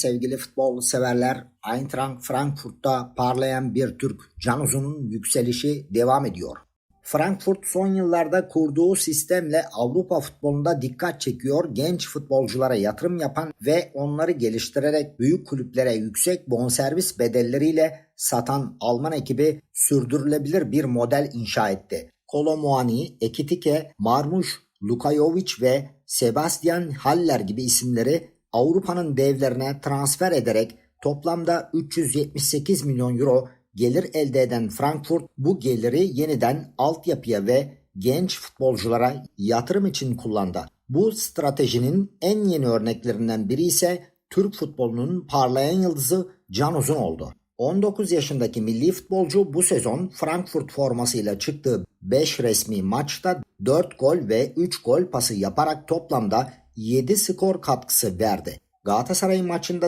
sevgili futbol severler. Eintracht Frankfurt'ta parlayan bir Türk Can Uzun'un yükselişi devam ediyor. Frankfurt son yıllarda kurduğu sistemle Avrupa futbolunda dikkat çekiyor. Genç futbolculara yatırım yapan ve onları geliştirerek büyük kulüplere yüksek bonservis bedelleriyle satan Alman ekibi sürdürülebilir bir model inşa etti. Kolomuani, Ekitike, Marmuş, Lukajovic ve Sebastian Haller gibi isimleri Avrupa'nın devlerine transfer ederek toplamda 378 milyon euro gelir elde eden Frankfurt bu geliri yeniden altyapıya ve genç futbolculara yatırım için kullandı. Bu stratejinin en yeni örneklerinden biri ise Türk futbolunun parlayan yıldızı Can Uzun oldu. 19 yaşındaki milli futbolcu bu sezon Frankfurt formasıyla çıktığı 5 resmi maçta 4 gol ve 3 gol pası yaparak toplamda 7 skor katkısı verdi. Galatasaray maçında